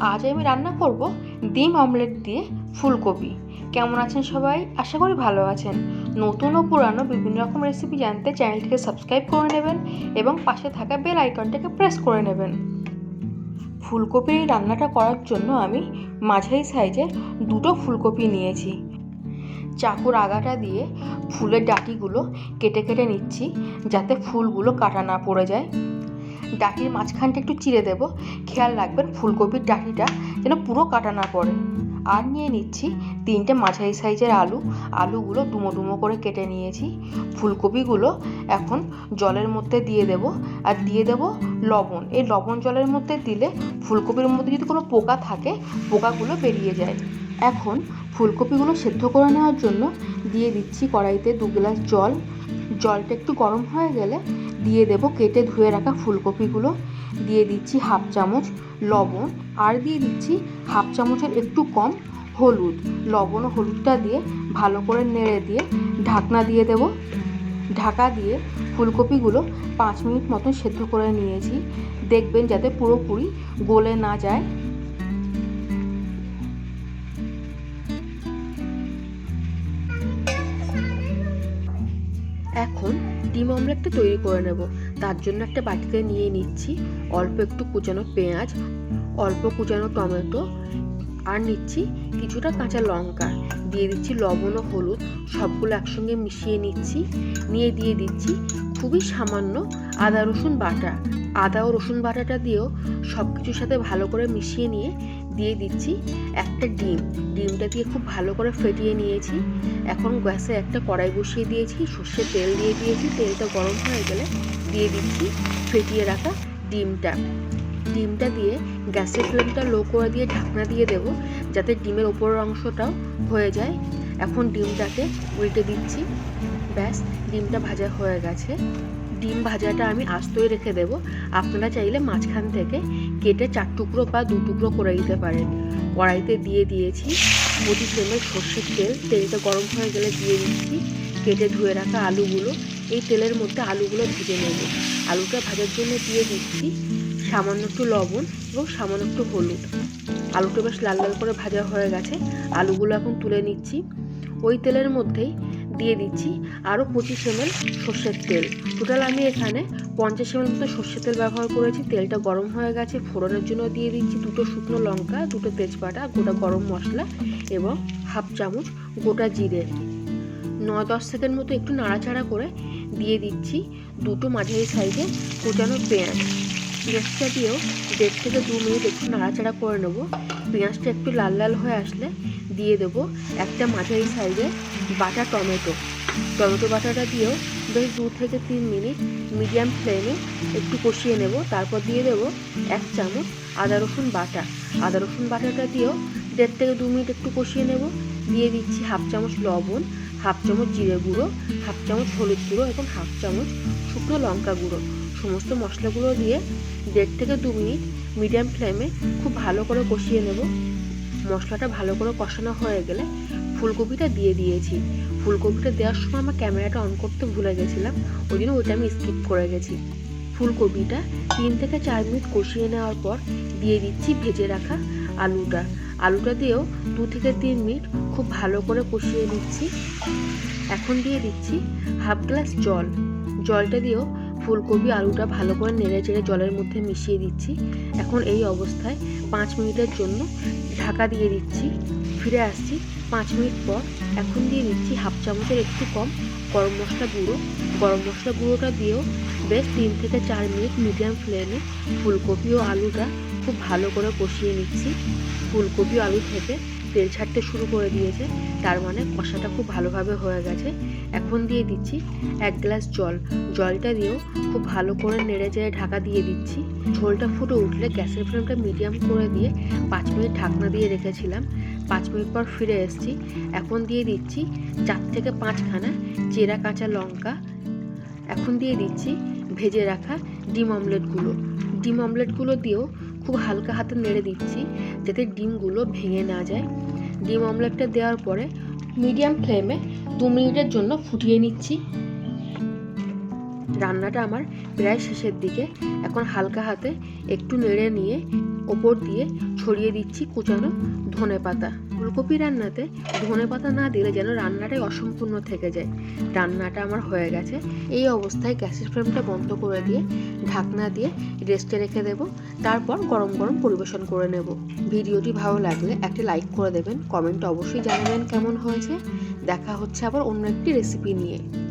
আজ আমি রান্না করব ডিম অমলেট দিয়ে ফুলকপি। কেমন আছেন সবাই? আশা করি ভালো আছেন। নতুন ও পুরানো বিভিন্ন রকম রেসিপি জানতে চ্যানেলটিকে সাবস্ক্রাইব করে নেবেন এবং পাশে থাকা বেল আইকনটাকে প্রেস করে নেবেন। ফুলকপির রান্নাটা করার জন্য আমি মাঝারি সাইজের দুটো ফুলকপি নিয়েছি। চাকুর আগাটা দিয়ে ফুলের ডাটিগুলো কেটে কেটে নিচ্ছি যাতে ফুলগুলো কাটা না পড়ে যায়। ডাঁটির মাঝখানটা একটু চিড়ে দেব। খেয়াল রাখবেন ফুলকপির ডাঁটিটা যেন পুরো কাটা না পড়ে। আর নিয়ে নিচ্ছি তিনটে মাঝারি সাইজের আলু। আলুগুলো ডুমো ডুমো করে কেটে নিয়েছি। ফুলকপিগুলো এখন জলের মধ্যে দিয়ে দেব। আর দিয়ে দেব লবণ। এই লবণ জলের মধ্যে দিলে ফুলকপির মধ্যে যদি কোনো পোকা থাকে, পোকাগুলো বেরিয়ে যায়। এখন ফুলকপিগুলো সেদ্ধ করে নেওয়ার জন্য দিয়ে দিচ্ছি কড়াইতে দু গ্লাস জল। জলটা একটু গরম হয়ে গেলে দিয়ে দেব কেটে ধুয়ে রাখা ফুলকপিগুলো। দিয়ে দিচ্ছি হাফ চামচ লবণ আর দিয়ে দিচ্ছি হাফ চামচের একটু কম হলুদ। লবণ ও হলুদটা দিয়ে ভালো করে নেড়ে দিয়ে ঢাকনা দিয়ে দেব। ঢাকা দিয়ে ফুলকপিগুলো পাঁচ মিনিট মতন সেদ্ধ করে নিয়েছি। দেখবেন যাতে পুরোপুরি গলে না যায়। এখন ডিম অমলেটটা তৈরি করে নেব। তার জন্য একটা বাটিতে নিয়ে নিচ্ছি অল্প একটু কুচানো পেঁয়াজ, অল্প কুচানো টমেটো, আর নিচ্ছি কিছুটা কাঁচা লঙ্কা। দিয়ে দিচ্ছি লবণ ও হলুদ, সবগুলো একসঙ্গে মিশিয়ে নিচ্ছি। নিয়ে দিয়ে দিচ্ছি খুবই সামান্য আদা রসুন বাটা। আদা ও রসুন বাটাটা দিয়েও সব কিছুর সাথে ভালো করে মিশিয়ে নিয়ে দিয়ে দিচ্ছি একটা ডিম। ডিমটা দিয়ে খুব ভালো করে ফেটিয়ে নিয়েছি। এখন গ্যাসে একটা কড়াই বসিয়ে দিয়েছি সর্ষের তেল দিয়ে দিয়েছি, তেলটা গরম হয়ে গেলে দিয়ে দিচ্ছি ফেটিয়ে রাখা ডিমটা। ডিমটা দিয়ে গ্যাসের ফ্লেমটা লো করে দিয়ে ঢাকনা দিয়ে দেব যাতে ডিমের ওপরের অংশটাও হয়ে যায়। এখন ডিমটাকে উল্টে দিচ্ছি। ব্যাস, ডিমটা ভাজা হয়ে গেছে। ডিম ভাজাটা আমি আস্তই রেখে দেব। আপনারা চাইলে মাঝখান থেকে কেটে চার টুকরো বা দু টুকরো করে দিতে পারেন। কড়াইতে দিয়ে দিয়েছি পঁচিশ এমএল সর্ষের তেল। তেলটা গরম হয়ে গেলে দিয়ে দিচ্ছি কেটে ধুয়ে রাখা আলুগুলো। এই তেলের মধ্যে আলুগুলো ভেজে নেব। আলুটা ভাজার জন্য দিয়ে দিচ্ছি সামান্য একটু লবণ এবং সামান্য একটু হলুদ। আলুটা বেশ লাল লাল করে ভাজা হয়ে গেছে। আলুগুলো এখন তুলে নিচ্ছি। ওই তেলের মধ্যেই দিয়ে দিচ্ছি। আরও পঁচিশ এমএল সর্ষের তেল। টোটাল আমি এখানে পঞ্চাশ এমএল মতো সর্ষের তেল ব্যবহার করেছি। তেলটা গরম হয়ে গেছে, ফোড়নের জন্য দিয়ে দিচ্ছি দুটো শুকনো লঙ্কা, দুটো তেজপাতা, গোটা গরম মশলা এবং হাফ চামচ গোটা জিরে। ন দশ সেকেন্ড মতো একটু নাড়াচাড়া করে দিয়ে দিচ্ছি দুটো মাঝারি সাইজে কোচানো পেঁয়াজ। পেঁয়াজটা দিয়েও দেড় থেকে দু মিনিট একটু নাড়াচাড়া করে নেব। পেঁয়াজটা একটু লাল লাল হয়ে আসলে দিয়ে দেবো একটা মাঝারি সাইজে বাটা টমেটো। টমেটো বাটাটা দিয়েও বেশ দু থেকে তিন মিনিট মিডিয়াম ফ্লেমে একটু কষিয়ে নেব। তারপর দিয়ে দেবো এক চামচ আদা রসুন বাটা। আদা রসুন বাটাটা দিয়েও দেড় থেকে দু মিনিট একটু কষিয়ে নেব। দিয়ে দিচ্ছি হাফ চামচ লবণ, হাফ চামচ জিরে গুঁড়ো, হাফ চামচ হলুদ গুঁড়ো এবং হাফ চামচ শুকনো লঙ্কা গুঁড়ো। সমস্ত মশলাগুলো দিয়ে দেড় থেকে দু মিনিট মিডিয়াম ফ্লেমে খুব ভালো করে কষিয়ে নেব। মশলাটা ভালো করে কষানো হয়ে গেলে ফুলকপিটা দিয়ে দিয়েছি। ফুলকপিটা দেওয়ার সময় আমার ক্যামেরাটা অন করতে ভুলে গেছিলাম, ওই জন্য ওইটা আমি স্কিপ করে গেছি। ফুলকপিটা তিন থেকে চার মিনিট কষিয়ে নেওয়ার পর দিয়ে দিচ্ছি ভেজে রাখা আলুটা। আলুটা দিয়েও দু থেকে তিন মিনিট খুব ভালো করে কষিয়ে নিচ্ছি। এখন দিয়ে দিচ্ছি হাফ গ্লাস জল। জলটা দিয়েও ফুলকপি, আলুটা ভালো করে নেড়ে চেড়ে জলের মধ্যে মিশিয়ে দিচ্ছি। এখন এই অবস্থায় পাঁচ মিনিটের জন্য ঢাকা দিয়ে দিচ্ছি। ফিরে আসছি পাঁচ মিনিট পর। এখন দিয়ে দিচ্ছি হাফ চামচের একটু কম গরম মশলা গুঁড়ো। গরম মশলা গুঁড়োটা দিয়েও বেশ তিন থেকে চার মিনিট মিডিয়াম ফ্লেমে ফুলকপি ও আলুটা খুব ভালো করে কষিয়ে নিচ্ছি। ফুলকপি আলু থেকে তেল ছাড়তে শুরু করে দিয়েছে। তার মানে কষাটা খুব ভালোভাবে হয়ে গেছে। এখন দিয়ে দিচ্ছি এক গ্লাস জল। জলটা দিয়েও খুব ভালো করে নেড়ে চেড়ে ঢাকা দিয়ে দিচ্ছি। ঝোলটা ফুটে উঠলে গ্যাসের ফ্লেমটা মিডিয়াম করে দিয়ে পাঁচ মিনিট ঢাকনা দিয়ে রেখেছিলাম। পাঁচ মিনিট পর ফিরে এসেছি। এখন দিয়ে দিচ্ছি চার থেকে পাঁচখানা চেরা কাঁচা লঙ্কা। এখন দিয়ে দিচ্ছি ভেজে রাখা ডিম অমলেটগুলো ডিম অমলেটগুলো দিয়েও খুব হালকা হাতে নেড়ে দিচ্ছি যাতে ডিমগুলো ভেঙে না যায়। ডিম অমলেটটা দেওয়ার পরে মিডিয়াম ফ্লেমে দু মিনিটের জন্য ফুটিয়ে নিচ্ছি। রান্নাটা আমার প্রায় শেষের দিকে। এখন হালকা হাতে একটু নেড়ে নিয়ে ওপর দিয়ে ছড়িয়ে দিচ্ছি কুচানো ধনে পাতা ফুলকপি রান্নাতে ধনে পাতা না দিলে যেন রান্নাটাই অসম্পূর্ণ থেকে যায়। রান্নাটা আমার হয়ে গেছে। এই অবস্থায় গ্যাসের ফ্লেমটা বন্ধ করে দিয়ে ঢাকনা দিয়ে রেস্টে রেখে দেব। তারপর গরম গরম পরিবেশন করে নেব। ভিডিওটি ভালো লাগলে একটি লাইক করে দেবেন। কমেন্ট অবশ্যই জানাবেন কেমন হয়েছে। দেখা হচ্ছে আবার অন্য একটি রেসিপি নিয়ে।